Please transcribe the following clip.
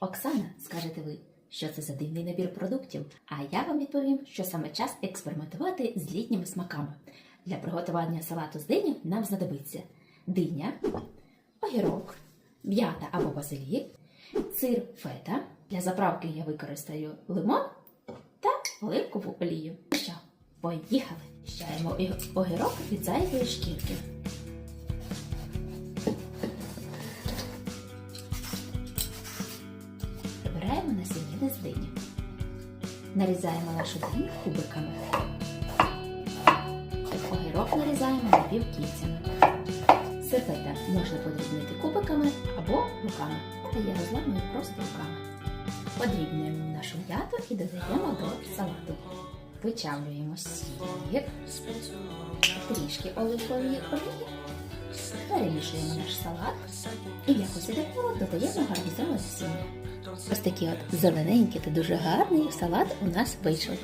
Оксана, скажете ви, що це за дивний набір продуктів? А я вам відповім, що саме час експериментувати з літніми смаками. Для приготування салату з дині нам знадобиться диня, огірок, м'ята або базилік, сир фета. Для заправки я використаю лимон та оливкову олію. Ну Що, поїхали! Щаємо огірок від зайвої шкірки. Прибираємо насіння з дині. Нарізаємо нашу диню кубиками. Огірок нарізаємо напівкільцями. Серпета можна подрібнити кубиками або руками. Та я розламую просто руками. Подрібнюємо нашу м'яту і додаємо до салату. Вичавлюємо сік, трішки оливкової олії, перемішуємо наш салат і в якості декору додаємо гарбузове насіння. Ось такий от зелененький та дуже гарний салат у нас вийшов.